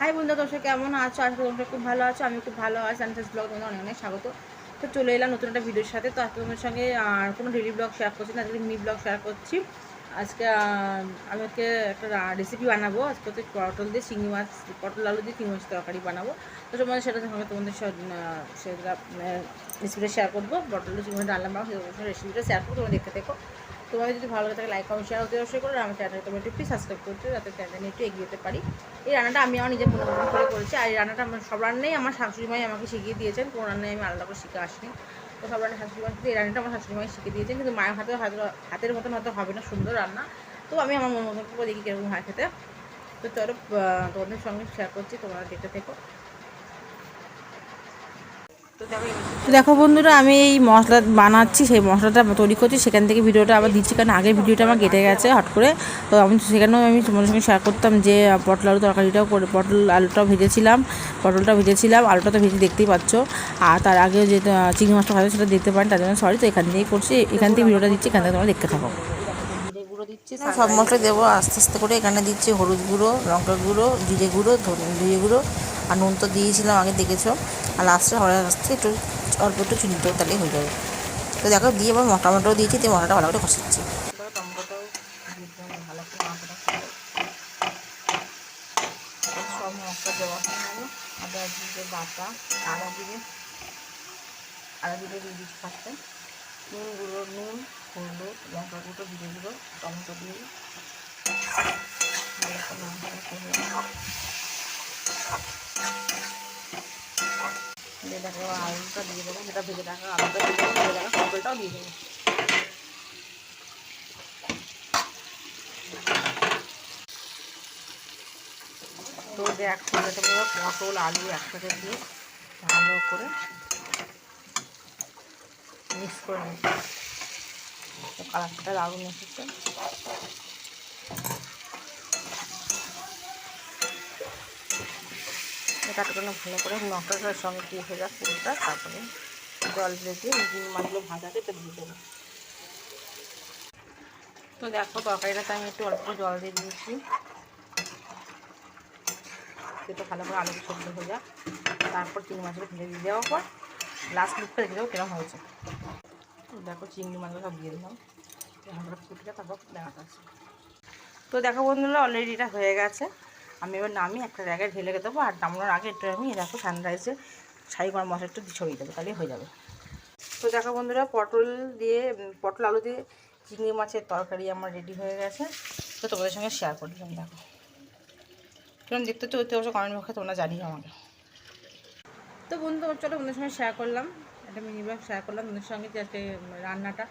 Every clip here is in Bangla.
হাই বন্ধু দর্শক কেমন আছো? আজকে তোমরা খুব ভালো আছো। আমি খুব ভালো আছি। সানসেস ব্লগ তোমাদের অনেক অনেক স্বাগত। তো চলে এলাম নতুন একটা ভিডিওর সাথে। তো আজকে তোমাদের সঙ্গে আর কোনো ডেলি ব্লগ শেয়ার করছি না। আজকে মিনি ব্লগ শেয়ার করছি। আজকে আমি আজকে একটা রেসিপি বানাবো। আজকে হচ্ছে পটল দিয়ে চিংড়ি মাছ, পটল আলু দিয়ে চিংড়ি মাছ তরকারি বানাবো। তো তোমাদের সেটা সঙ্গে তোমাদের সেটা রেসিপিটা শেয়ার করব। পটল দিয়ে চিংড়ি মাছ রান্না বানাবো রেসিপিটা শেয়ার করব। তোমরা দেখতে দেখো তোমাদের যদি ভালো লাগে থাকে লাইক কমেন্ট শেয়ার হতে অবশ্যই করো। আমার চ্যানেলটা তোমরা একটু সাবস্ক্রাইব করতে যাতে চ্যানেল একটু এগিয়ে যেতে পারি। এই রান্নাটা আমি আমার নিজের মনোরঞ্জন করে করেছি, আর এই রান্নাটা আমার সব রান্নাই আমার শাশুড়ি মাই আমাকে শিখিয়ে দিয়েছেন। কোনো রান্নায় আমি আলাদা করে শিখে আসিনি। তো সব রান্না শাশুড়ি মাই এই রান্নাটা আমার শাশুড়ি মাই শিখিয়ে দিয়েছেন, কিন্তু মায়ের হাতে, হাতের মতন হয়তো হবে না সুন্দর রান্না। তো আমি আমার মন মতন করে দেখি কীরকম হয় খেতে। তো চলো তোমাদের সঙ্গে শেয়ার করছি, তোমরা দেখতে থেকো। দেখো বন্ধুরা, আমি এই মশলা বানাচ্ছি, সেই মশলাটা তৈরি করছি, সেখান থেকে ভিডিওটা আবার দিচ্ছি, কারণ আগের ভিডিওটা আমার কেটে গেছে হট করে। তো আমি সেখানেও আমি তোমাদের সঙ্গে শেয়ার করতাম যে পটল আলু তরকারিটাও করে, পটল আলুটাও ভেজেছিলাম পটলটা ভেজেছিলাম, আলুটা তো ভেজে দেখতেই পাচ্ছ। আর তার আগেও যে চিংড়ি মাছটা ভাজা সেটা দেখতে পারেন, তার জন্য সরি তো এখান থেকেই করছি। এখান থেকে ভিডিওটা দিচ্ছি, এখান থেকে তোমরা দেখতে থাকো। সব মশলা দেবো, আস্তে আস্তে করে এখানে দিচ্ছি হলুদ গুঁড়ো লঙ্কা গুঁড়ো, জিরে গুঁড়ো, ধনে, জিরে গুঁড়ো, আর নুন তো দিয়েছিলাম আগে, দেখেছ? আর লাস্টে হওয়ার আসতে একটু অল্প একটু চিনি দেবো তাহলেই হয়ে যাবে। তো দেখো, দিয়ে আবার মশলাও দিয়েছি, দিয়ে মশলাটা ভালো করে কষাচ্ছি। সব মশলা নুন গুঁড়ো, নুন, হলুদ গুঁড়ো টমেটো দিয়ে। দিয়ে দেখো আলুটা দিয়ে দেবো, সেটা ভেজে রাখা আলুটা দিয়ে দেবো ভেজে রাখা পটলটাও দিয়ে দেবো। তো দেখ পুরো পটল, আলু একসাথে দিয়ে ভালো করে মিক্স করে নিচ্ছি। কালারটা দারুণ এসেছে। জন্য ভালো করে মশলাটার সঙ্গে দিয়ে যাক পুরোটা তারপরে জল দিয়ে মাছগুলো ভাজাতে তো দিয়ে দেবো তো দেখো তরকারিটাতে আমি একটু অল্প জল দিয়ে দিয়েছি। সেটা ভালো করে আলু সেদ্ধ হয়ে যাক। তারপর চিংড়ি মাছগুলো ভেজে দিয়ে দেওয়ার পর লাস্ট লুকটা দেখে দেবো কেরম হয়েছে। দেখো চিংড়ি মাছগুলো সব দিয়ে দিলাম। ভালো ফুটে তারপর দেখা যাচ্ছে তো দেখো বন্ধুরা অলরেডি এটা হয়ে গেছে। আমি এবার নামি একটা জায়গায় ঢেলে দেবো, আর নামানোর আগে একটু আমি দেখো সানরাইজে ছাই গরম মশলা একটু ছড়িয়ে দেবো তাহলেই হয়ে যাবে। তো দেখো বন্ধুরা, পটল দিয়ে পটল আলু দিয়ে চিংড়ি মাছের তরকারি আমার রেডি হয়ে গেছে। তো তোমাদের সঙ্গে শেয়ার করলাম দেখো। কীরকম দেখতে তো অতি অবশ্যই কমেন্ট বক্সে তোমরা জানিও আমাকে। তো বন্ধু চলো বন্ধুদের সঙ্গে শেয়ার করলাম, একটা মিনি ব্লগ শেয়ার করলাম বন্ধুদের সঙ্গে যে রান্নাটা।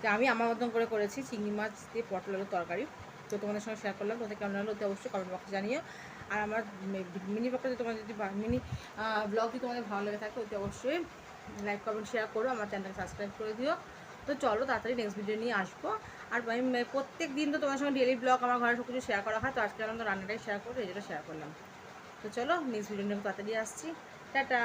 যে আমি আমার মতন করে করেছি, চিংড়ি মাছ দিয়ে পটল আলু তরকারি। তো তোমাদের সঙ্গে শেয়ার করলাম, তোমাদের কেমন লাগল অবশ্যই কমেন্ট বক্সে জানিও। আর আমার মিনি ব্লগটা যদি তোমার যদি মিনি ব্লগ যদি তোমাদের ভালো লেগে থাকে, অতি অবশ্যই লাইক কমেন্ট শেয়ার করো, আমার চ্যানেলটাকে সাবস্ক্রাইব করে দিও। তো চলো তাড়াতাড়ি নেক্সট ভিডিও নিয়ে আসব। আর আমি প্রত্যেক দিন তো তোমার সঙ্গে ডেলি ব্লগ আমার ঘরে সব কিছু শেয়ার করা হয়, তো আজকে আমি তো রান্নাটাই শেয়ার করব, এই জন্য শেয়ার করলাম। তো চলো নেক্সট ভিডিও নিয়ে তাড়াতাড়ি আসছি। টাটা!